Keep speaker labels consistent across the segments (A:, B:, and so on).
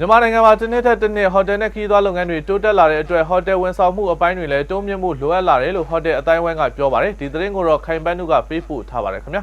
A: မြန်မာနိုင်ငံမှာတစ်နှစ်ထက်တစ်နှစ်ဟိုတယ်နဲ့ခရီးသွားလုပ်ငန်းတွေတိုးတက်လာတဲ့အတွက်ဟိုတယ်ဝန်ဆောင်မှုအပိုင်းတွေလည်းတိုးမြင့်မှုလိုအပ်လာတယ်လို့ဟိုတယ်အတိုင်းဝိုင်းကပြောပါတယ်ဒီသတင်းကိုတော့ခိုင်ပန်းနုကပေးပို့ထားပါတယ်ခင်ဗျာ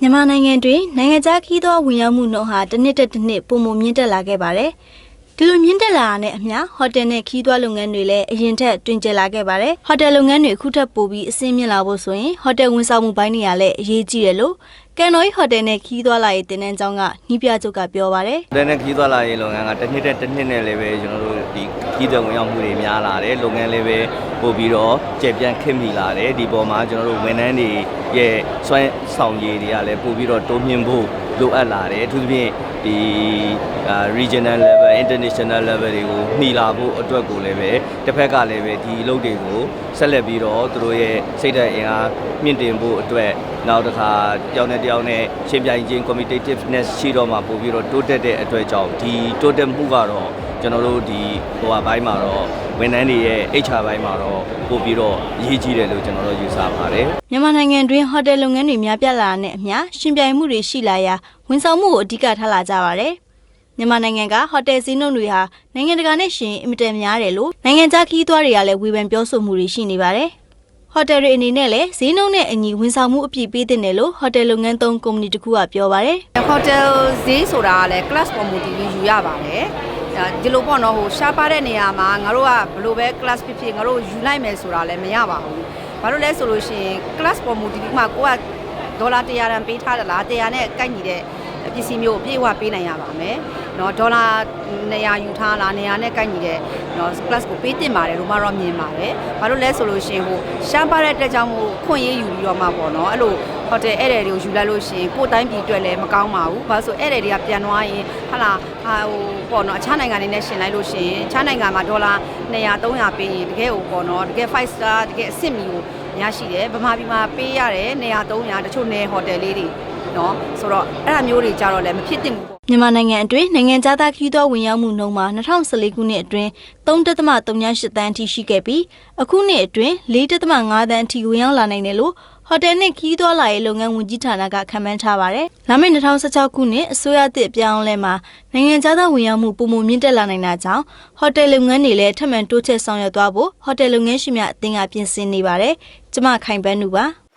B: မြန်မာနိုင်ငံတွင်နိုင်ငံခြားခီးသွွားဝင်ရောက်မှုနှုန်းဟာတစ်နှစ်တစ်နှစ်ပုံမှန်မြင့်တက်လာခဲ့ပါတယ်။ ဒီလိုမြင့်တက်လာတာနဲ့အမျှဟိုတယ်နဲ့ခီးသွွားလုပ်ငန်းတွေလည်းအရင်ထက်တွင်ကျယ်လာခဲ့ပါတယ်။ဟိုတယ်လုပ်ငန်းတွေအခုထပ်ပိုပြီးအဆင့်မြင့်လာဖို့ဆိုရင်ဟိုတယ်ဝန်ဆောင်မှုပိုင်းတွေကလည်းအရေးကြီးတယ်လို့ကန်တော်ရီဟိုတယ်နဲ့ခီးသွွားလာရေးတင်နန်းကျောင်းကနှီးပြချုပ်ကပြောပါတယ်။
C: တဲ့နဲ့ခီးသွားလာရေးလုပ်ငန်းကတစ်နှစ်တဲ့တစ်နှစ်နဲ့လည်းပဲကျွန်တော်တို့ဒီခီးသွဝင်ရောက်မှုတွေများလာတယ်လုပ်ငန်းလည်းပဲပို့ပြီးတော့ကျေပြန့်ခင့်မိလာတယ်ဒီပေါ်မှာကျွန်တော်တို့ဝန်ထမ်းတွေရဲ့စွမ်းဆောင်ရည်တွေကလည်းပို့ပြီးတော့တိုးမြင့်ဖို့လိုအပ်လာတယ်အထူးသဖြင့်ဒီအာ regional level international level တွေကိုမှီလာဖို့အတွက်ကိုလည်းပဲတစ်ဖက်ကလည်းပဲဒီအလုပ်တွေကိုဆက်လက်ပြီးတော့သူတို့ရဲ့စိတ်ဓာတ်အင်အားမြင့်တင်ဖို့အတွက်နောက်တစ်ခါတယောက်နဲ့တယောက်နဲ့ရှင်ပြိုင်ခြင်း competitiveness ရှိတော့မှပို့ပြီးတော့တိုးတက်တဲ့အတွက်ကြောင့်ဒီတိုးတက်မှုကတော့ကျွန်တော်တို့ဒီဟိုဟာဘိုင်းမှာတော့ဝန်ထမ်းတွေရဲ့ HR ဘိုင်းမှာတော့ပို့ပြီးတော့အရေးကြီးတယ်လို့ကျွန်တော်တို့ယူဆပါတယ်
B: မြန်မာနိုင်ငံတွင်ဟိုတယ်လုပ်ငန်းတွေများပြားလာတဲ့အမျှရှင်ပြိုင်မှုတွေရှိလာရာဝန်ဆောင်မှုကိုအဓိကထားလာကြပါတယ်။ မြန်မာနိုင်ငံကဟိုတယ်ဈေးနှုန်းတွေဟာနိုင်ငံတကာနဲ့ရှင်အင်မတန်များတယ်လို့နိုင်ငံခြားခီးသွွားတွေကလည်းဝေဖန်ပြောဆိုမှုတွေရှိနေပါတယ်။ဟိုတယ်တွေအနေနဲ့လည်းဈေးနှုန်းနဲ့အညီဝန်ဆောင်မှုအပြည့်ပေးတဲ့တယ်လို့ဟိုတယ်လုပ်ငန်းသုံးကုမ္ပဏီတစ်ခုကပြောပါတယ်
D: ဟိုတယ်ဈေးဆိုတာကလည်း class ပေါ်မူတည်ပြီးယူရပါတယ်ဒါဒီလိုပေါ့နော်ဟိုရှားပါတဲ့နေရာမှာငါတို့ကဘယ်လိုပဲ class ဖြစ်ဖြစ်ငါတို့ယူလိုက်မယ်ဆိုတာလည်းမရပါဘူးဘာလို့လဲဆိုလို့ရှိရင် class ပေါ်မူတည်ပြီးမှကိုကဒေါ်လာ100တန်ပေးထားတယ်လား100နဲ့ကိုက်ညီတဲ့ ပစ္စည်းမျိုးကိုပြေဝပေးနိုင်ရပါမယ်။နော်ဒေါ်လာ100ယူထားလား100နဲ့ကိုက်ညီတဲ့နော် class ကိုပေးတင်ပါတယ်လို့မှတော့မြင်ပါတယ်။ဘာလို့လဲဆိုလို့ရှင်ဟိုရှားပါတဲ့တက်ကြောင့်ကိုခွင့်ရေးယူပြီးတော့မှပေါ့နော်အဲ့လိုဟိုတယ်ဧည့်သည်တွေကိုယူလိုက်လို့ရှင်ကိုတိုင်းပြည်အတွက်လည်းမကောင်းပါဘူး။ဘာလို့ဆိုဧည့်သည်တွေကပြန်သွားရင်ဟလာဟာဟိုပေါ့နော်အခြားနိုင်ငံတွေနဲ့ရှင်လိုက်လို့ရှင်အခြားနိုင်ငံမှာဒေါ်လာ100 300ပေးရင်တကယ်ဟိုပေါ့နော်တကယ်5 star တကယ်အဆင့်မီကိုရရှိတယ်ဗမာပြည်မှာပေးရတယ်နေရာ300တချို့နေဟိုတယ်လေးတွေ နော်ဆိုတော့အဲ့ဒါမျိုးတွေကြတော့လည်းမဖြစ်သင့်ဘူးပေါ့။
B: မြန်မာနိုင်ငံအတွင်းနိုင်ငံခြားသားခီးသွွားဝင်ရောက်မှုနှုန်းမှာ2014ခုနှစ်အတွင်း3.38တန်းအထိရှိခဲ့ပြီးအခုနှစ်အတွင်း4.5တန်းအထိဝင်ရောက်လာနိုင်တယ်လို့ဟိုတယ်နဲ့ခီးသွွားလာရေးလုပ်ငန်းဝန်ကြီးဌာနကခန့်မှန်းထားပါတယ်။လာမယ့်2016ခုနှစ်အစိုးရသစ်အပြောင်းအလဲမှာနိုင်ငံခြားသားဝင်ရောက်မှုပုံမှန်မြင့်တက်လာနိုင်တာကြောင့်ဟိုတယ်လုပ်ငန်းတွေလည်းထပ်မံတိုးချဲ့ဆောင်ရွက်သွားဖို့ဟိုတယ်လုပ်ငန်းရှင်များအသင်းကပြင်ဆင်နေပါတယ်။ကျမခိုင်ပန်းနူပါ။